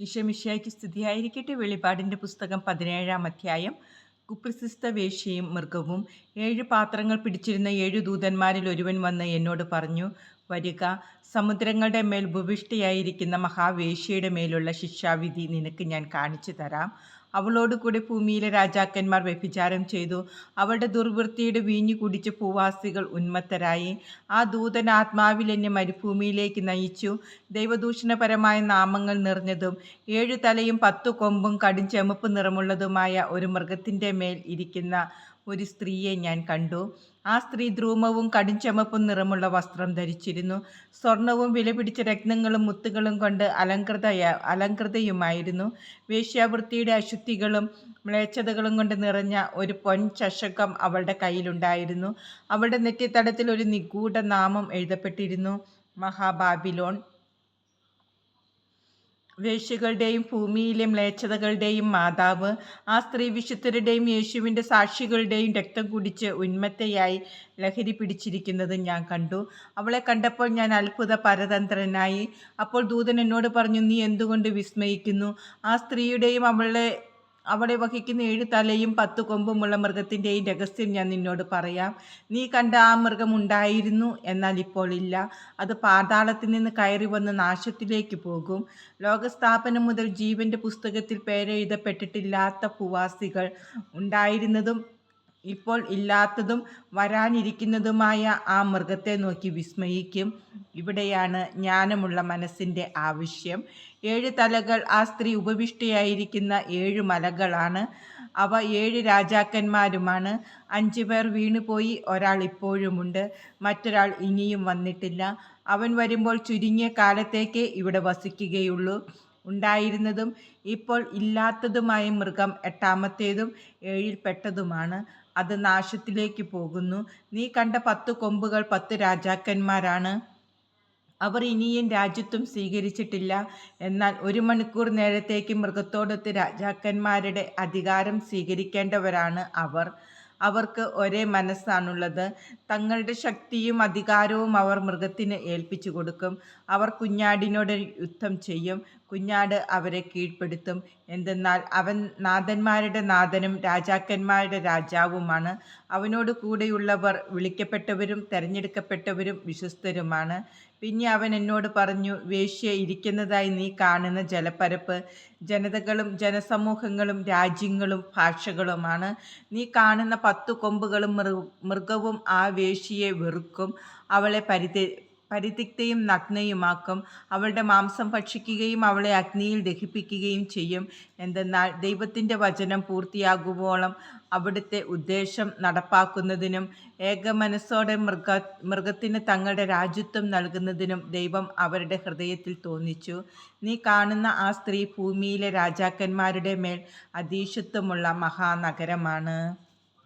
ഈശോമിശിയായ്ക്ക് സ്ഥിതിയായിരിക്കട്ടെ വെളിപാടിന്റെ പുസ്തകം പതിനേഴാം അധ്യായം. കുപ്രസിസ്ത വേശ്യയും മൃഗവും. ഏഴ് പാത്രങ്ങൾ പിടിച്ചിരുന്ന ഏഴ് ദൂതന്മാരിൽ ഒരുവൻ വന്ന് എന്നോട് പറഞ്ഞു വരിക സമുദ്രങ്ങളുടെ മേൽ ഭൂവിഷ്ഠയായിരിക്കുന്ന മഹാവേശ്യയുടെ മേലുള്ള ശിക്ഷാവിധി നിനക്ക് ഞാൻ കാണിച്ചു തരാം അവളോടുകൂടി ഭൂമിയിലെ രാജാക്കന്മാർ വ്യഭിചാരം ചെയ്തു. അവളുടെ ദുർവൃത്തിയുടെ വീഞ്ഞു കുടിച്ച ഭൂവാസികൾ ഉന്മത്തരായി. ആ ദൂതൻ ആത്മാവിൽ എന്നെ മരുഭൂമിയിലേക്ക് നയിച്ചു. ദൈവദൂഷണപരമായ നാമങ്ങൾ നിറഞ്ഞതും ഏഴു തലയും പത്തു കൊമ്പും കടും ചെമപ്പ് നിറമുള്ളതുമായ ഒരു മൃഗത്തിന്റെ മേൽ ഇരിക്കുന്ന ഒരു സ്ത്രീയെ ഞാൻ കണ്ടു. ആ സ്ത്രീ ധ്രൂമവും കടുംചമപ്പും നിറമുള്ള വസ്ത്രം ധരിച്ചിരുന്നു. സ്വർണവും വിലപിടിച്ച രത്നങ്ങളും മുത്തുകളും കൊണ്ട് അലങ്കൃതയ അലങ്കൃതയുമായിരുന്നു വേശ്യാവൃത്തിയുടെ അശുദ്ധികളും മ്ലേച്ഛതകളും കൊണ്ട് നിറഞ്ഞ ഒരു പൊൻ ചഷകം അവളുടെ കയ്യിലുണ്ടായിരുന്നു. അവളുടെ നെറ്റിത്തടത്തിൽ ഒരു നിഗൂഢ നാമം എഴുതപ്പെട്ടിരുന്നു. മഹാബാബിലോൺ. വേശ്യകളുടെയും ഭൂമിയിലെ മ്ലേച്ഛതകളുടെയും മാതാവ് ആ സ്ത്രീ വിശുദ്ധരുടെയും യേശുവിന്റെ സാക്ഷികളുടെയും രക്തം കുടിച്ച് ഉന്മത്തയായി ലഹരി പിടിച്ചിരിക്കുന്നത് ഞാൻ കണ്ടു. അവളെ കണ്ടപ്പോൾ ഞാൻ അത്ഭുത പരതന്ത്രനായി അപ്പോൾ ദൂതൻ എന്നോട് പറഞ്ഞു നീ എന്തുകൊണ്ട് വിസ്മയിക്കുന്നു? ആ സ്ത്രീയുടെയും അവളെ അവിടെ വഹിക്കുന്ന ഏഴ് തലയും പത്ത് കൊമ്പുമുള്ള മൃഗത്തിന്റെയും രഹസ്യം ഞാൻ നിന്നോട് പറയാം. നീ കണ്ട ആ മൃഗം ഉണ്ടായിരുന്നു എന്നാൽ ഇപ്പോൾ ഇല്ല. അത് പാതാളത്തിൽ നിന്ന് കയറി വന്ന് നാശത്തിലേക്ക് പോകും. ലോകസ്ഥാപനം മുതൽ ജീവന്റെ പുസ്തകത്തിൽ പേരെഴുതപ്പെട്ടിട്ടില്ലാത്ത ഭൂവാസികൾ ഉണ്ടായിരുന്നതും ഇപ്പോൾ ഇല്ലാത്തതും വരാനിരിക്കുന്നതുമായ ആ മൃഗത്തെ നോക്കി വിസ്മയിക്കും. ഇവിടെയാണ് ജ്ഞാനമുള്ള മനസ്സിന്റെ ആവശ്യം. ഏഴ് തലകൾ ആ സ്ത്രീ ഉപവിഷ്ടയായിരിക്കുന്ന ഏഴ് മലകളാണ്. അവ ഏഴ് രാജാക്കന്മാരുമാണ്. അഞ്ചു പേർ വീണുപോയി ഒരാൾ ഇപ്പോഴുമുണ്ട്. മറ്റൊരാൾ ഇനിയും വന്നിട്ടില്ല. അവൻ വരുമ്പോൾ ചുരുങ്ങിയ കാലത്തേക്ക് ഇവിടെ വസിക്കുകയുള്ളൂ. ഉണ്ടായിരുന്നതും ഇപ്പോൾ ഇല്ലാത്തതുമായ മൃഗം എട്ടാമത്തേതും ഏഴിൽപ്പെട്ടതുമാണ് അത് നാശത്തിലേക്ക് പോകുന്നു. നീ കണ്ട പത്ത് കൊമ്പുകൾ പത്ത് രാജാക്കന്മാരാണ്. അവർ ഇനിയും രാജ്യത്വം സ്വീകരിച്ചിട്ടില്ല. എന്നാൽ ഒരു മണിക്കൂർ നേരത്തേക്ക് മൃഗത്തോടൊത്ത് രാജാക്കന്മാരുടെ അധികാരം സ്വീകരിക്കേണ്ടവരാണ് അവർ. അവർക്ക് ഒരേ മനസ്സാണുള്ളത്. തങ്ങളുടെ ശക്തിയും അധികാരവും അവർ മൃഗത്തിന് ഏൽപ്പിച്ചു കൊടുക്കും. അവർ കുഞ്ഞാടിനോട് യുദ്ധം ചെയ്യും. കുഞ്ഞാട് അവരെ കീഴ്പ്പെടുത്തും. എന്തെന്നാൽ അവൻ നാഥന്മാരുടെ നാഥനും രാജാക്കന്മാരുടെ രാജാവുമാണ്. അവനോട് കൂടെയുള്ളവർ വിളിക്കപ്പെട്ടവരും തെരഞ്ഞെടുക്കപ്പെട്ടവരും വിശ്വസ്തരുമാണ്. പിന്നെ അവൻ എന്നോട് പറഞ്ഞു വേശ്യ ഇരിക്കുന്നതായി നീ കാണുന്ന ജലപ്പരപ്പ് ജനതകളും ജനസമൂഹങ്ങളും രാജ്യങ്ങളും ഭാഷകളുമാണ്. നീ കാണുന്ന പത്തു കൊമ്പുകളും മൃഗവും ആ വേശ്യയെ വെറുക്കും. അവളെ പരിധി പരിതിക്തയും നഗ്നയുമാക്കും. അവളുടെ മാംസം ഭക്ഷിക്കുകയും അവളെ അഗ്നിയിൽ ദഹിപ്പിക്കുകയും ചെയ്യും. എന്തെന്നാൽ ദൈവത്തിന്റെ വചനം പൂർത്തിയാകുവോളം അവിടുത്തെ ഉദ്ദേശം നടപ്പാക്കുന്നതിനും ഏകമനസ്സോടെ മൃഗ മൃഗത്തിന് തങ്ങളുടെ രാജ്യത്വം നൽകുന്നതിനും ദൈവം അവരുടെ ഹൃദയത്തിൽ തോന്നിച്ചു. നീ കാണുന്ന ആ സ്ത്രീ ഭൂമിയിലെ രാജാക്കന്മാരുടെ മേൽ അതീശത്വമുള്ള മഹാനഗരമാണ്.